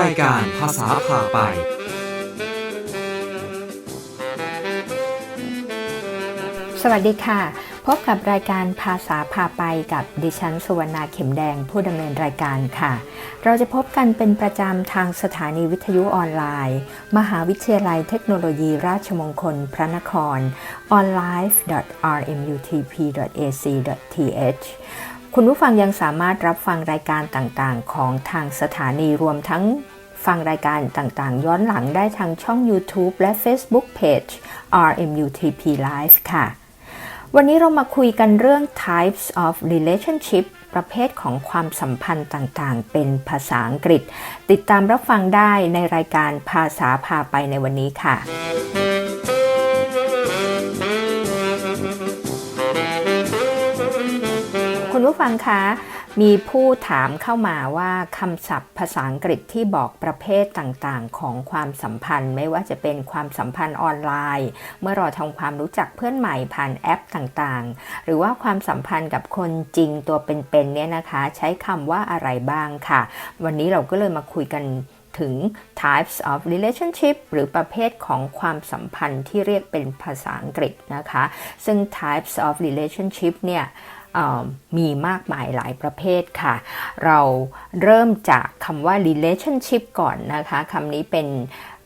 รายการภาษาผ่าไป สวัสดีค่ะ พบกับรายการภาษาพาไปกับดิฉันสุวรรณาเข็มแดงผู้ดำเนินรายการค่ะ เราจะพบกันเป็นประจำทางสถานีวิทยุออนไลน์ มหาวิทยาลัยเทคโนโลยีราชมงคลพระนคร onlife.rmutp.ac.th คุณผู้ฟังยังสามารถรับฟังรายการต่างๆ ของทางสถานีรวมทั้งฟังรายการต่างๆ ย้อนหลังได้ทางช่อง YouTube และ Facebook Page RMUTP Live ค่ะ วันนี้เรามาคุยกันเรื่อง types of relationship ประเภทของความสัมพันธ์ต่างๆ เป็นภาษาอังกฤษ ติดตามรับฟังได้ในรายการภาษาพาไปในวันนี้ค่ะ ผู้ฟังคะ มีผู้ถามเข้ามาว่าคำศัพท์ภาษาอังกฤษที่บอกประเภทต่างๆ ของความสัมพันธ์ ไม่ว่าจะเป็นความสัมพันธ์ออนไลน์ เมื่อเราทำความรู้จักเพื่อนใหม่ผ่านแอปต่างๆ หรือว่าความสัมพันธ์กับคนจริงตัวเป็นๆเนี่ยนะคะ ใช้คำว่าอะไรบ้างค่ะ วันนี้เราก็เลยมาคุยกันถึง types of relationship หรือประเภทของความสัมพันธ์ที่เรียกเป็นภาษาอังกฤษนะคะ ซึ่ง types of relationship เนี่ย มีมากมายหลายประเภทค่ะ เราเริ่มจากคำว่า relationship ก่อนนะคะคำนี้เป็น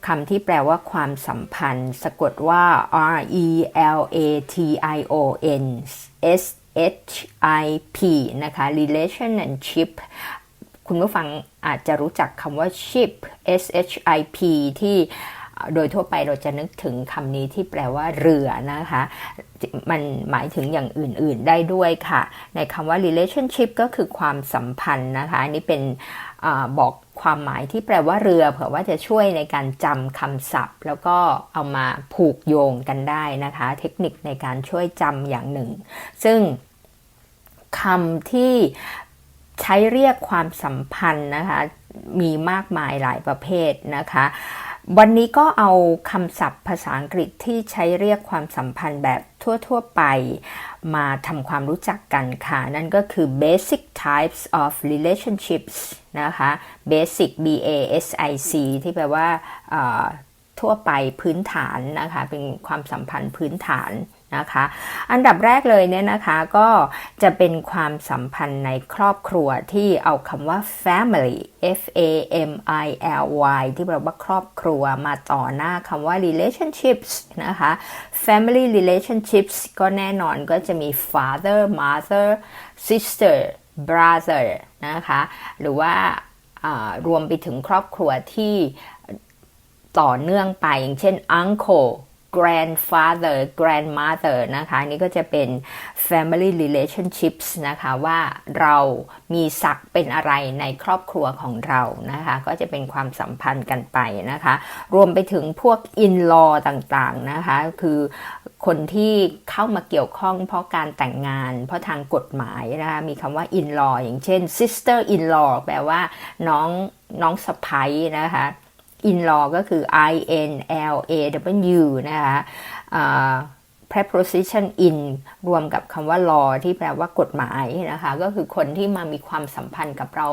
คำที่แปลว่าความสัมพันธ์ สะกดว่า R E L A T I O N S H I P นะคะ relationship คุณผู้ฟังอาจจะรู้จักคำว่า ship S H I P ที่ โดยทั่วไปเราจะนึกถึงคำนี้ที่แปลว่าเรือนะคะ มันหมายถึงอย่างอื่นๆได้ด้วยค่ะ ในคำว่า relationship ก็คือความสัมพันธ์นะคะอันนี้เป็นอบอกความหมายที่แปลว่าเรือ เผื่อว่าจะช่วยในการจำคำศัพท์ แล้วก็เอามาผูกโยงกันได้นะคะ เทคนิคในการช่วยจำอย่างหนึ่ง ซึ่งคำที่ใช้เรียกความสัมพันธ์นะคะ มีมากมายหลายประเภทนะคะ วันนี้ก็เอาคำศัพท์ภาษาอังกฤษที่ใช้เรียกความสัมพันธ์แบบทั่ว ๆ ไป มาทำความรู้จักกันค่ะ นั่นก็คือ basic types of relationships นะคะ basic b a s i c ที่แปลว่าทั่วไปพื้นฐานนะคะ เป็นความสัมพันธ์พื้นฐาน นะคะ อันดับแรกเลยเนี่ยนะคะก็จะเป็นความสัมพันธ์ในครอบครัวที่เอาคำว่า family f a m i l y ที่แปลว่าครอบครัวมาต่อหน้าคำว่า relationships นะคะ family relationships ก็แน่นอนก็จะมี father mother sister brother นะคะ หรือว่ารวมไปถึงครอบครัวที่ต่อเนื่องไปอย่างเช่น uncle grandfather grandmother นะคะ นี่ก็จะเป็น family relationships นะคะว่าเรามีศักเป็นอะไรในครอบครัวของเรานะคะ ก็จะเป็นความสัมพันธ์กันไปนะคะ รวมไปถึงพวก in law ต่างๆนะคะ คือคนที่เข้ามาเกี่ยวข้องเพราะการแต่งงาน เพราะทางกฎหมายนะคะมีคำว่า in law อย่างเช่น sister in law แปลว่าน้องน้องสะพ้ยนะคะ in law ก็คือ i n l a w นะคะ preposition in รวมกับคำว่า law ที่แปลว่ากฎหมายนะคะ ก็คือคนที่มามีความสัมพันธ์กับเรา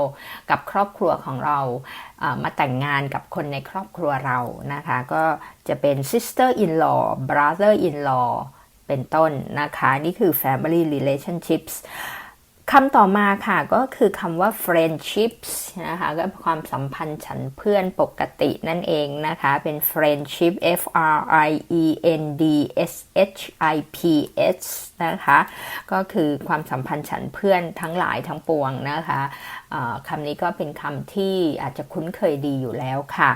กับครอบครัวของเรา มาแต่งงานกับคนในครอบครัวเรานะคะ ก็จะเป็น sister in law brother in law เป็นต้นนะคะ นี่คือ family relationships คำต่อมาค่ะก็คือคำว่า friendships นะคะก็ความสัมพันธ์ฉันเพื่อนปกตินั่นเองนะคะ เป็น friendship F R I E N D S H I P S นะคะ ก็คือความสัมพันธ์ฉันเพื่อนทั้งหลายทั้งปวงนะคะคำนี้ก็เป็นคำที่อาจจะคุ้นเคยดีอยู่แล้วค่ะ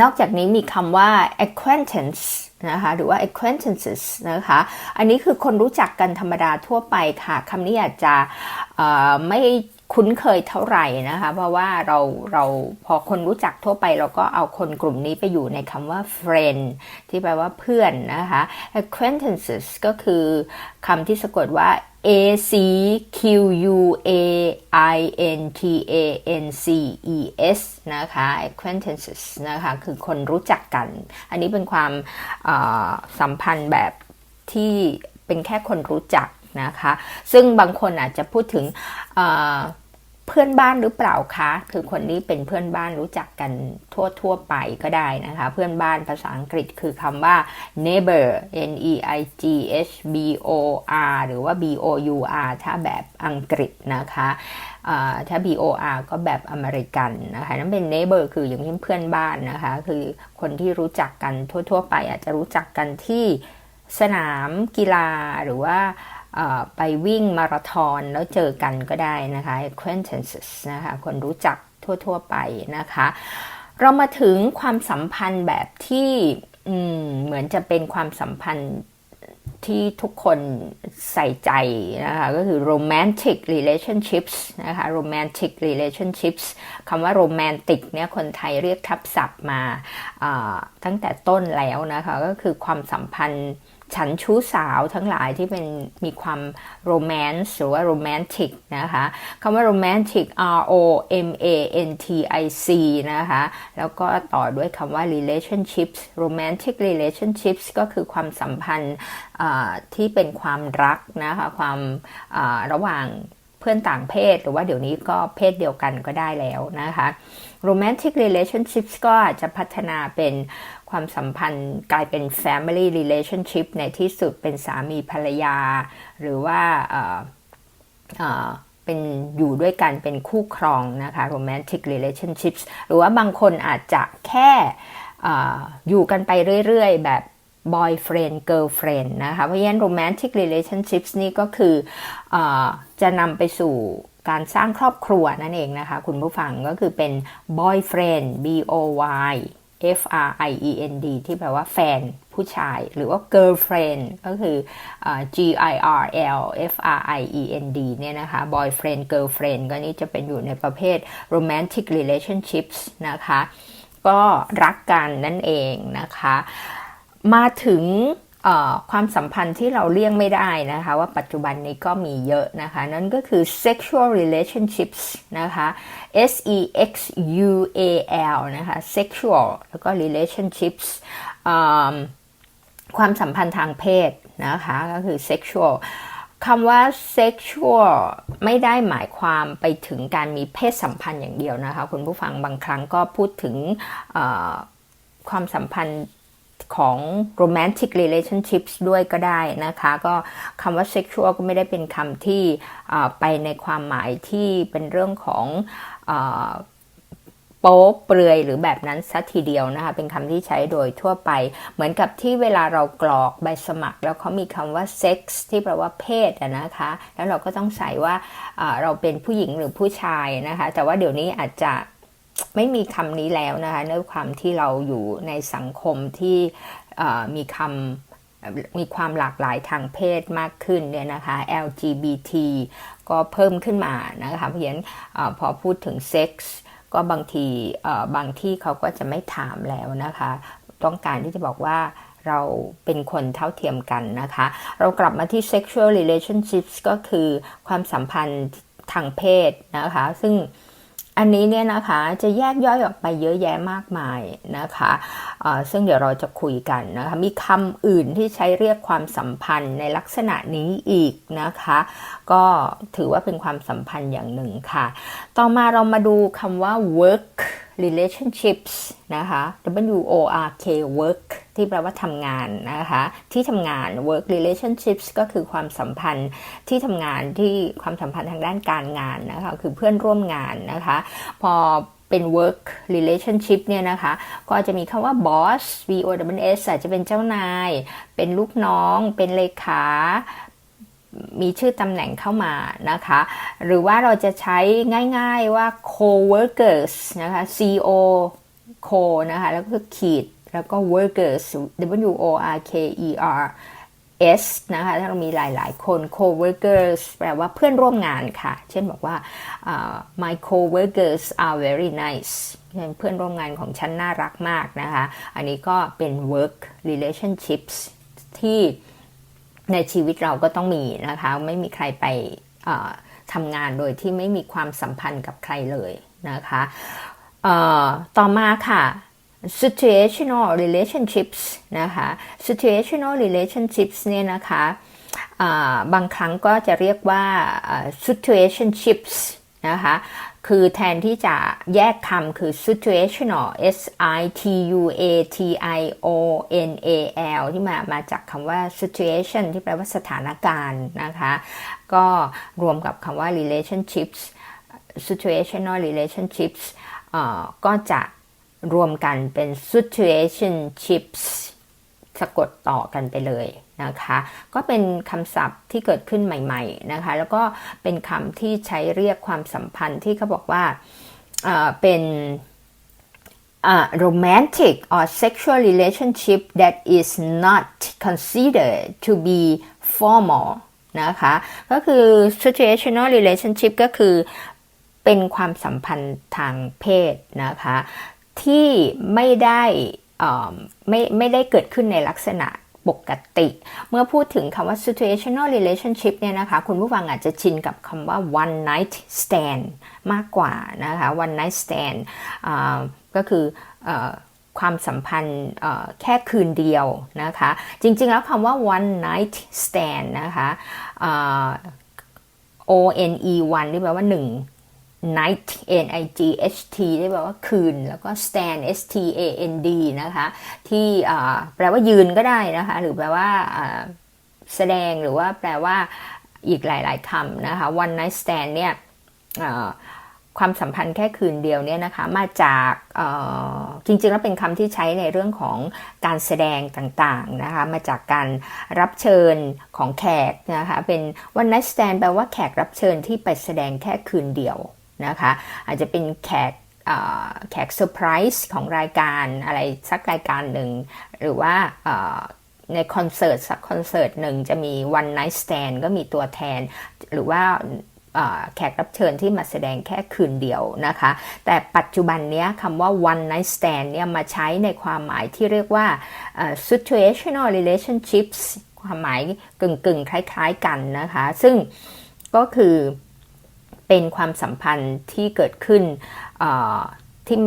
นอกจากนี้มีคำว่า acquaintance นะคะหรือว่า acquaintances นะคะ อันนี้คือคนรู้จักกันธรรมดาทั่วไปค่ะคำนี้อาจจะไม่คุ้นเคยเท่าไหร่นะคะ เพราะว่าเราเราพอคนรู้จักทั่วไปเราก็เอาคนกลุ่มนี้ไปอยู่ในคำว่า friend ที่แปลว่าเพื่อนนะคะ acquaintances ก็คือคำที่สะกดว่า A C Q U A I N T A N C E S นะคะ acquaintances นะคะ คือคนรู้จักกัน อันนี้เป็นความสัมพันธ์แบบที่เป็นแค่คนรู้จักนะคะ ซึ่งบางคนอาจจะพูดถึง เพื่อนบ้านหรือเปล่าคะ คือคนนี้เป็นเพื่อนบ้านรู้จักกันทั่วทั่วไปก็ได้นะคะ เพื่อนบ้านภาษาอังกฤษคือคำว่า neighbor n e i g h b o r หรือว่า b o u r ถ้าแบบอังกฤษนะคะถ้า b o r ก็แบบอเมริกันนะคะนั่นเป็น neighbor คืออย่างเช่นเพื่อนบ้านนะคะ คือคนที่รู้จักกันทั่ว ๆ ไปอาจจะรู้จักกันที่สนามกีฬาหรือว่า ไปวิ่งมาราธอนแล้วเจอกันก็ได้นะคะ acquaintances นะคะคนรู้จักทั่ว ๆ ไปนะคะ เรามาถึงความสัมพันธ์แบบที่เหมือนจะเป็นความสัมพันธ์ที่ทุกคนใส่ใจนะคะก็คือ romantic relationships นะคะ romantic relationships คำว่า romantic เนี่ยคนไทยเรียกทับศัพท์มาตั้งแต่ต้นแล้วนะคะ ก็คือความสัมพันธ์ ฉันชู้สาวทั้งหลายที่เป็นมีความโรแมนต์หรือว่าโรแมนติกนะคะคำว่า romantic R O M A N T I C นะคะ แล้วก็ต่อด้วยคำว่า relationships romantic relationships ก็คือความสัมพันธ์ที่เป็นความรักนะคะ ความระหว่างเพื่อนต่างเพศ หรือว่าเดี๋ยวนี้ก็เพศเดียวกันก็ได้แล้วนะคะ romantic relationships ก็อาจจะพัฒนาเป็นความสัมพันธ์กลายเป็น family relationship ในที่สุดเป็นสามีภรรยา หรือว่าเอ่อเอ่อเป็นอยู่ด้วยกันเป็นคู่ครองนะคะ romantic relationships หรือว่าบางคนอาจจะแค่เอออยู่กันไปเรื่อยๆ แบบ boyfriend girlfriend นะคะ เพราะฉะนั้น romantic relationships นี่ก็คือเออจะนำไปสู่ การสร้างครอบครัวนั่นเองนะคะ คุณผู้ฟังก็คือเป็น boyfriend b o y f r i e n d ที่แปลว่าแฟนผู้ชาย หรือว่า girlfriend ก็คือ g i r l f r i e n d เนี่ยนะคะ boyfriend girlfriend ก็นี่จะเป็นอยู่ในประเภท romantic relationships นะคะ ก็รักกันนั่นเองนะคะ มาถึง ความสัมพันธ์ที่เราเลี่ยงไม่ได้นะคะ ว่าปัจจุบันนี้ก็มีเยอะนะคะ นั่นก็คือ sexual relationships นะคะ S E X U A L นะคะ sexual แล้วก็ relationships ความสัมพันธ์ทางเพศนะคะ ก็คือ sexual คำว่า sexual ไม่ได้หมายความไปถึงการมีเพศสัมพันธ์อย่างเดียวนะคะ คุณผู้ฟังบางครั้งก็พูดถึงความสัมพันธ์ ของ romantic relationships ด้วยก็ได้นะคะ ก็คำว่า sexual ก็ไม่ได้เป็นคำที่ไปในความหมายที่เป็นเรื่องของอโป๊เปลือยหรือแบบนั้นสัทีเดียวนะคะ เป็นคำที่ใช้โดยทั่วไป เหมือนกับที่เวลาเรากรอกใบสมัคร แล้วเขามีคำว่า sex ที่แปลว่าเพศนะคะ แล้วเราก็ต้องใส่ว่าเราเป็นผู้หญิงหรือผู้ชายนะคะ แต่ว่าเดี๋ยวนี้อาจจะ ไม่มีคำนี้แล้วนะคะเนื่องความที่เราอยู่ในสังคมที่มีคำมีความหลากหลายทางเพศมากขึ้นเนี่ยนะคะ LGBT ก็เพิ่มขึ้นมานะคะ เพราะฉะนั้นพอพูดถึงเซ็กส์ก็บางที่บางที่เขาก็จะไม่ถามแล้วนะคะ ต้องการที่จะบอกว่าเราเป็นคนเท่าเทียมกันนะคะ เรากลับมาที่ sexual relationships ก็คือความสัมพันธ์ทางเพศนะคะ ซึ่ง อันนี้เนี่ยนะคะจะแยกย่อยออกไปเยอะแยะมากมายนะคะซึ่งเดี๋ยวเราจะคุยกันนะคะมีคำอื่นที่ใช้เรียกความสัมพันธ์ในลักษณะนี้อีกนะคะ ก็ถือว่าเป็นความสัมพันธ์อย่างหนึ่งค่ะ ต่อมาเรามาดูคำว่า work relationships นะคะ W O R K work ที่แปลว่าทำงานนะคะ ที่ทำงาน work relationships ก็คือความสัมพันธ์ที่ทำงานที่ความสัมพันธ์ทางด้านการงานนะคะ คือเพื่อนร่วมงานนะคะ พอเป็น work relationship เนี่ยนะคะ ก็จะมีคำว่า boss B O W S อาจจะเป็นเจ้านาย เป็นลูกน้อง เป็นเลขา มีชื่อตำแหน่งเข้ามานะคะ หรือว่าเราจะใช้ง่ายๆว่า co-workers นะคะ C O co นะคะ แล้วก็ขีดแล้วก็ workers W O R K E R S นะคะถ้าเรามีหลาย ๆ คน co-workers แปลว่าเพื่อนร่วมงานค่ะ เช่นบอกว่าอ่า my co-workers are very nice เพื่อนร่วมงานของฉันน่ารักมากนะคะ อันนี้ก็เป็น work relationships ที่ ในชีวิตเราก็ต้องมีนะคะ ไม่มีใครไปทำงานโดยที่ไม่มีความสัมพันธ์กับใครเลยนะคะต่อมาค่ะ situational relationships นะคะ situational relationships เนี่ยนะคะบางครั้งก็จะเรียกว่าอ่า situationships นะคะคือแทนที่จะแยกคำคือ situational s i t u a t i o n a l ที่มามาจากคำว่า situation ที่แปลว่าสถานการณ์นะคะ ก็รวมกับคำว่า relationships situational relationships อ่อก็จะรวมกันเป็น situationships สะกดต่อกันไปเลยนะคะ ก็เป็นคำศัพท์ที่เกิดขึ้นใหม่ๆนะคะ แล้วก็เป็นคำที่ใช้เรียกความสัมพันธ์ที่เขาบอกว่าเป็น uh, romantic or sexual relationship that is not considered to be formal นะคะ ก็คือ situational relationship ก็คือเป็นความสัมพันธ์ทางเพศนะคะ ที่ไม่ได้ ไม่ไม่ได้เกิดขึ้นในลักษณะปกติ เมื่อพูดถึงคำว่า situational relationship เนี่ยนะคะ คุณผู้ฟังอาจจะชินกับคำว่า one night stand มากกว่านะคะ one night stand ก็คืออความสัมพันธ์แค่คืนเดียวนะคะ จริงๆแล้วคำว่า one night stand นะคะ O N E one ที่แปลว่าหนึ่ง night n i g h t ได้แปลว่าคืน แล้วก็ stand s t a n d นะคะ ที่แปลว่ายืนก็ได้นะคะ หรือแปลว่าแสดงหรือว่าแปลว่าอีกหลาย ๆคำนะคะ one night stand เนี่ยความสัมพันธ์แค่คืนเดียวเนี่ยนะคะมาจากจริงๆแล้วเป็นคำที่ใช้ในเรื่องของการแสดงต่างๆนะคะมาจากการรับเชิญของแขกนะคะเป็น one night stand แปลว่าแขกรับเชิญที่ไปแสดงแค่คืนเดียว นะคะ อาจจะเป็นแขกแขกเซอร์ไพรส์ของรายการอะไรสักรายการหนึ่ง หรือว่าในคอนเสิร์ตสักคอนเสิร์ตหนึ่งจะมี one night stand ก็มีตัวแทน หรือว่าแขกรับเชิญที่มาแสดงแค่คืนเดียวนะคะ แต่ปัจจุบันนี้คำว่า one night stand เนี่ยมาใช้ในความหมายที่เรียกว่า situational relationships ความหมายกึ่งๆ คล้ายๆกันนะคะ ซึ่งก็คือ เป็นความสัมพันธ์ที่เกิดขึ้นที่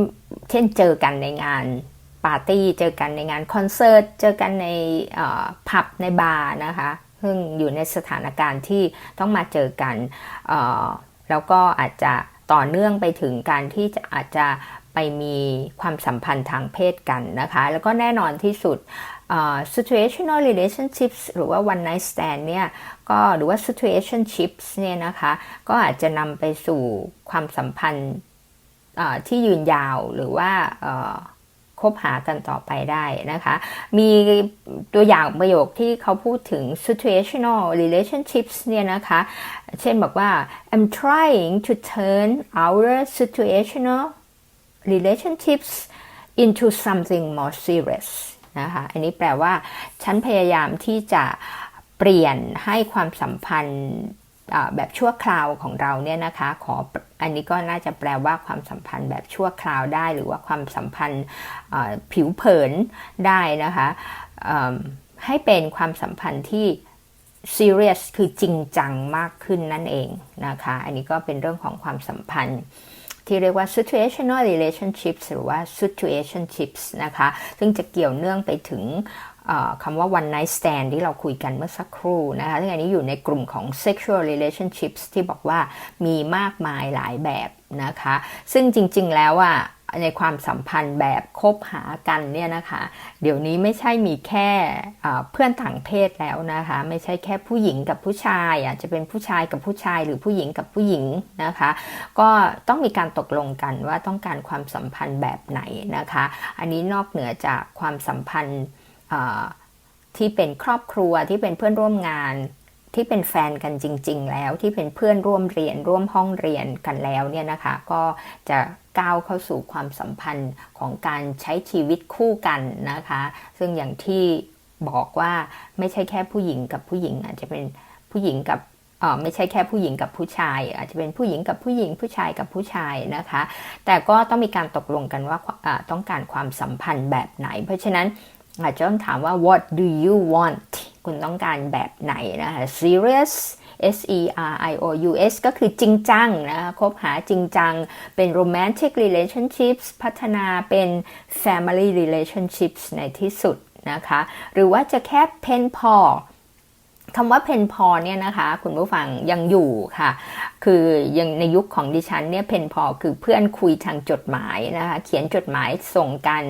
เช่นเจอกันในงานปาร์ตี้ เจอกันในงานคอนเสิร์ต เจอกันในผับในบาร์นะคะ ซึ่งอยู่ในสถานการณ์ที่ต้องมาเจอกัน แล้วก็อาจจะต่อเนื่องไปถึงการที่จะอาจจะไปมีความสัมพันธ์ทางเพศกันนะคะ แล้วก็แน่นอนที่สุด situational relationships หรือว่า one night stand เนี่ยก็หรือว่า situationships เนี่ยนะคะ ก็อาจจะนำไปสู่ความสัมพันธ์ที่ยืนยาวหรือว่าคบหากันต่อไปได้นะคะ มีตัวอย่างประโยคที่เขาพูดถึง situational relationships เนี่ยนะคะ เช่นบอกว่า I'm trying to turn our situational relationships into something more serious นะคะอันนี้แปลว่าฉันพยายามที่จะเปลี่ยนให้ความสัมพันธ์แบบชั่วคราวของเราเนี่ยนะคะขออันนี้ก็น่าจะแปลว่าความสัมพันธ์แบบชั่วคราวได้ หรือว่าความสัมพันธ์ผิวเผินได้นะคะให้เป็นความสัมพันธ์ที่ serious คือจริงจังมากขึ้นนั่นเองนะคะ อันนี้ก็เป็นเรื่องของความสัมพันธ์ ที่เรียกว่า situational relationships หรือว่า situationships นะคะ ซึ่งจะเกี่ยวเนื่องไปถึงคำว่า one night stand ที่เราคุยกันเมื่อสักครู่นะคะซึ่งอันนี้อยู่ในกลุ่มของ sexual relationships ที่บอกว่ามีมากมายหลายแบบนะคะ ซึ่งจริง ๆ แล้วอะ ในความสัมพันธ์แบบคบหากันเนี่ยนะคะ เดี๋ยวนี้ไม่ใช่มีแค่เพื่อนต่างเพศแล้วนะคะ ไม่ใช่แค่ผู้หญิงกับผู้ชายอาจจะเป็นผู้ชายกับผู้ชายหรือผู้หญิงกับผู้หญิงนะคะ ก็ต้องมีการตกลงกันว่าต้องการความสัมพันธ์แบบไหนนะคะ อันนี้นอกเหนือจากความสัมพันธ์ที่เป็นครอบครัวที่เป็นเพื่อนร่วมงาน ที่เป็นแฟนกันจริง ๆ แล้วที่เป็นเพื่อนร่วมเรียนร่วมห้องเรียนกันแล้วเนี่ยนะคะก็จะก้าวเข้าสู่ความสัมพันธ์ของการใช้ชีวิตคู่กันนะคะ ซึ่งอย่างที่บอกว่าไม่ใช่แค่ผู้หญิงกับผู้หญิง อาจจะเป็นผู้หญิงกับอ๋อไม่ใช่แค่ผู้หญิงกับผู้ชาย อาจจะเป็นผู้หญิงกับผู้หญิงผู้ชายกับผู้ชายนะคะ แต่ก็ต้องมีการตกลงกันว่าต้องการความสัมพันธ์แบบไหน เพราะฉะนั้นอาจจะต้องถามว่า what do you want คุณต้องการแบบไหนนะคะ serious S E R I O U S ก็คือจริงจังนะคะคบหาจริงจัง เป็น romantic relationships พัฒนาเป็น family relationships ในที่สุดนะคะ หรือว่าจะแค่ pen pal คำว่าเพนพอเนี่ยนะคะคุณผู้ฟังยังอยู่ค่ะ คือยังในยุคของดิฉันเนี่ยเพนพอคือเพื่อนคุยทางจดหมายนะคะเขียนจดหมายส่งกัน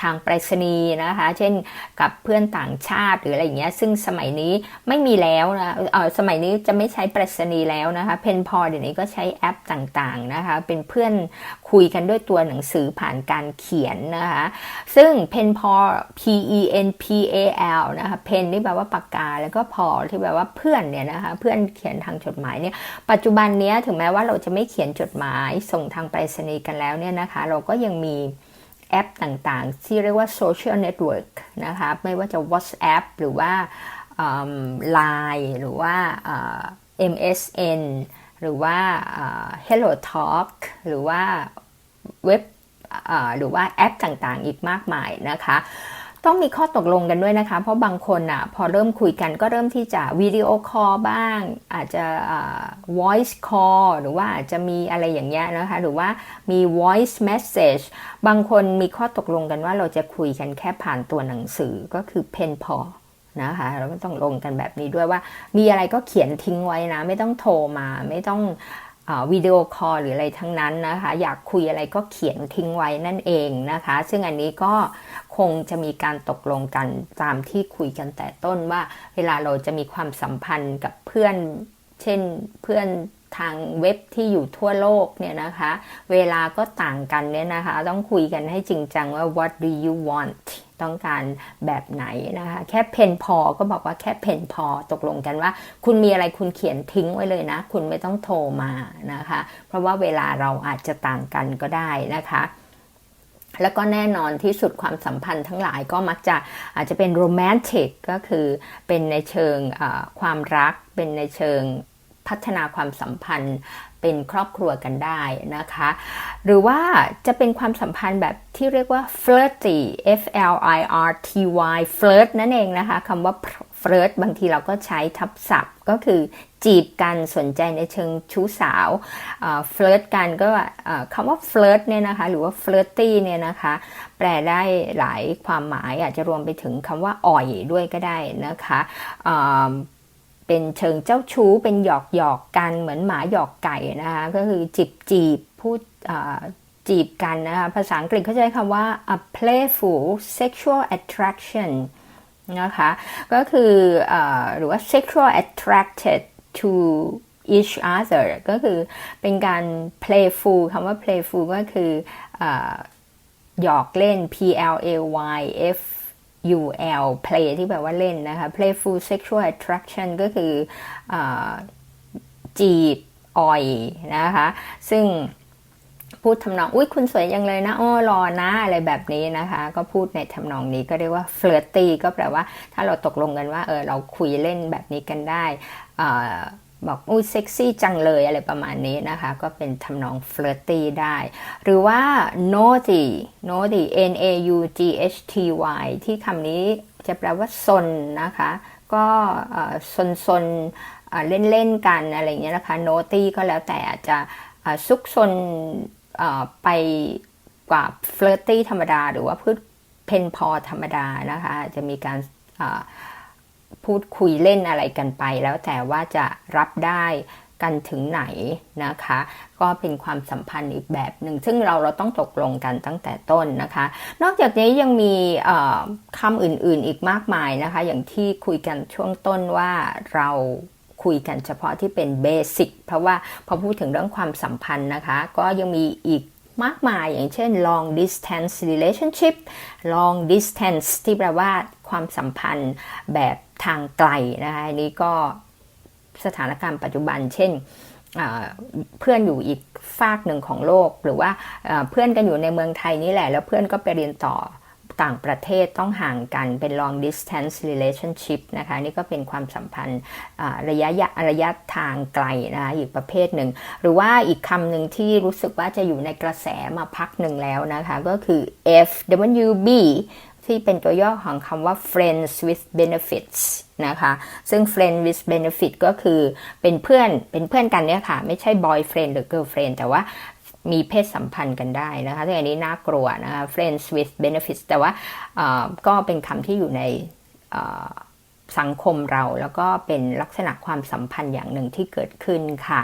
ทางไปรษณีย์นะคะ เช่นกับเพื่อนต่างชาติหรืออะไรเงี้ยซึ่งสมัยนี้ไม่มีแล้วนะเออสมัยนี้จะไม่ใช้ไปรษณีย์แล้วนะคะเพนพอเดี๋ยวนี้ก็ใช้แอปต่างๆนะคะเป็นเพื่อนคุยกันด้วยตัวหนังสือผ่านการเขียนนะคะ ซึ่งเพนพอ P E N P A L นะคะเพนนี่แปลว่าปากกา แล้วก็พอที่แปลว่าเพื่อนเนี่ยนะคะ เพื่อนเขียนทางจดหมายเนี่ย ปัจจุบันเนี้ยถึงแม้ว่าเราจะไม่เขียนจดหมายส่งทางไปรษณีย์กันแล้วเนี่ยนะคะ เราก็ยังมีแอปต่างๆ ที่เรียกว่าโซเชียลเน็ตเวิร์กนะคะ ไม่ว่าจะ WhatsApp หรือว่า Line หรือว่า MSN หรือว่า Hello Talk หรือว่าเว็บหรือว่าแอปต่างๆ อีกมากมายนะคะ ต้องมีข้อตกลงกันด้วยนะคะ เพราะบางคนอะพอเริ่มคุยกันก็เริ่มที่จะวิดีโอคอลบ้าง อาจจะ voice call หรือว่าอาจจะมีอะไรอย่างเงี้ยนะคะ หรือว่ามี voice message บางคนมีข้อตกลงกันว่าเราจะคุยกันแค่ผ่านตัวหนังสือก็คือ pen pal นะคะ เราก็ต้องลงกันแบบนี้ด้วยว่า มีอะไรก็เขียนทิ้งไว้นะ ไม่ต้องโทรมาไม่ต้องวิดีโอคอลหรืออะไรทั้งนั้นนะคะ อยากคุยอะไรก็เขียนทิ้งไว้นั่นเองนะคะ ซึ่งอันนี้ก็คงจะมีการตกลงกันตามที่คุยกันแต่ต้นว่า เวลาเราจะมีความสัมพันธ์กับเพื่อน เช่นเพื่อนทางเว็บที่อยู่ทั่วโลกเนี่ยนะคะ เวลาก็ต่างกันเนี่ยนะคะ ต้องคุยกันให้จริงจังว่า what do you want ต้องการแบบไหนนะคะ แค่เพนพอก็บอกว่าแค่เพนพอตกลงกันว่า คุณมีอะไรคุณเขียนทิ้งไว้เลยนะ คุณไม่ต้องโทรมานะคะ เพราะว่าเวลาเราอาจจะต่างกันก็ได้นะคะแล้วก็แน่นอนที่สุดความสัมพันธ์ทั้งหลายก็มักจะอาจจะเป็นโรแมนติกก็คือเป็นในเชิงความรักเป็นในเชิง พัฒนาความสัมพันธ์เป็นครอบครัวกันได้นะคะ หรือว่าจะเป็นความสัมพันธ์แบบที่เรียกว่า flirty F L I R T Y flirt นั่นเองนะคะคำว่า flirt บางทีเราก็ใช้ทับศัพท์ก็คือจีบกันสนใจในเชิงชู้สาว flirt กันก็คำว่า flirt เนี่ยนะคะหรือว่า flirty เนี่ยนะคะแปลได้หลายความหมายอาจจะรวมไปถึงคำว่าอ่อยด้วยก็ได้นะคะ เป็นเชิงเจ้าชู้เป็นหยอกหยอกกันเหมือนหมาหยอกไก่นะคะก็คือจีบจีบพูดจีบกันนะคะภาษาอังกฤษเขาใช้คำว่า a playful sexual attraction นะคะก็คืออหรือว่า sexual attracted to each other ก็คือเป็นการ playful คำว่า playful ก็คือหยอกเล่น P L A Y F UL play ที่แปลว่าเล่นนะคะ playful sexual attraction ก็คืออจีบอ่อยนะคะ ซึ่งพูดทำนอง อุ้ยคุณสวยยังเลยนะ อ้อรอนะ อะไรแบบนี้นะคะ ก็พูดในทำนองนี้ก็เรียกว่า flirty ก็แปลว่า ถ้าเราตกลงกันว่า เออ เราคุยเล่นแบบนี้กันได้ บอกอุ้ยเซ็กซี่จังเลยอะไรประมาณนี้นะคะ ก็เป็นทำนอง flirty ได้ หรือว่า naughty naughty n a u g h t y ที่คำนี้จะแปลว่าซนนะคะ ก็ซนซนเล่นเล่นกันอะไรเงี้ยนะคะ naughty ก็แล้วแต่จะซุกซนไปกว่า flirty ธรรมดา หรือว่าพูดเพนพอธรรมดานะคะ จะมีการ พูดคุยเล่นอะไรกันไป แล้วแต่ว่าจะรับได้กันถึงไหนนะคะ ก็เป็นความสัมพันธ์อีกแบบหนึ่งซึ่งเราเราต้องตกลงกันตั้งแต่ต้นนะคะ นอกจากนี้ยังมีคำอื่นๆอีกมากมายนะคะ อย่างที่คุยกันช่วงต้นว่าเราคุยกันเฉพาะที่เป็นเบสิกเพราะว่าพอพูดถึงเรื่องความสัมพันธ์นะคะ ก็ยังมีอีกมากมายอย่างเช่น long distance relationship long distance ที่แปลว่าความสัมพันธ์แบบ ทางไกลนะคะอันนี้ก็สถานการณ์ปัจจุบัน เช่นเพื่อนอยู่อีกฝากหนึ่งของโลก หรือว่าเพื่อนกันอยู่ในเมืองไทยนี่แหละ แล้วเพื่อนก็ไปเรียนต่อต่างประเทศต้องห่างกันเป็น long distance relationship นะคะนี่ก็เป็นความสัมพันธ์ระยะระยะทางไกลนะคะอีกประเภทหนึ่ง หรือว่าอีกคำหนึ่งที่รู้สึกว่าจะอยู่ในกระแสมาพักหนึ่งแล้วนะคะ ก็คือ FWB ที่เป็นตัวย่อของคำว่า friends with benefits นะคะ ซึ่ง friend with benefit ก็คือเป็นเพื่อนเป็นเพื่อนกันเนี่ยค่ะ ไม่ใช่ boyfriend หรือ girlfriend แต่ว่ามีเพศสัมพันธ์กันได้นะคะซึ่งอันนี้น่ากลัวนะคะ friends with benefits แต่ว่าก็เป็นคำที่อยู่ในสังคมเราแล้วก็เป็นลักษณะความสัมพันธ์อย่างหนึ่งที่เกิดขึ้นค่ะ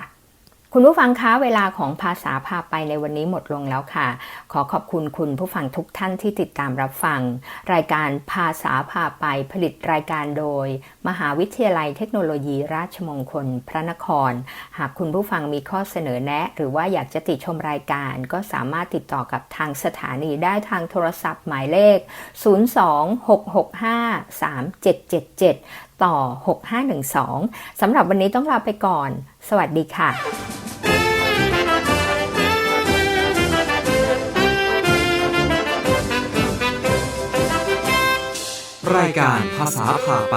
คุณผู้ฟังคะเวลาของภาษาพาไปในวันนี้หมดลงแล้วค่ะ ขอขอบคุณคุณผู้ฟังทุกท่านที่ติดตามรับฟัง รายการภาษาพาไปผลิตรายการโดย มหาวิทยาลัยเทคโนโลยีราชมงคล พระนคร หากคุณผู้ฟังมีข้อเสนอแนะ หรือว่าอยากจะติดชมรายการ ก็สามารถติดต่อกับทางสถานีได้ทางโทรศัพท์หมายเลข 026653777 ต่อ 6512สำหรับวันนี้ต้องลาไปก่อน สวัสดีค่ะ รายการภาษาพาไป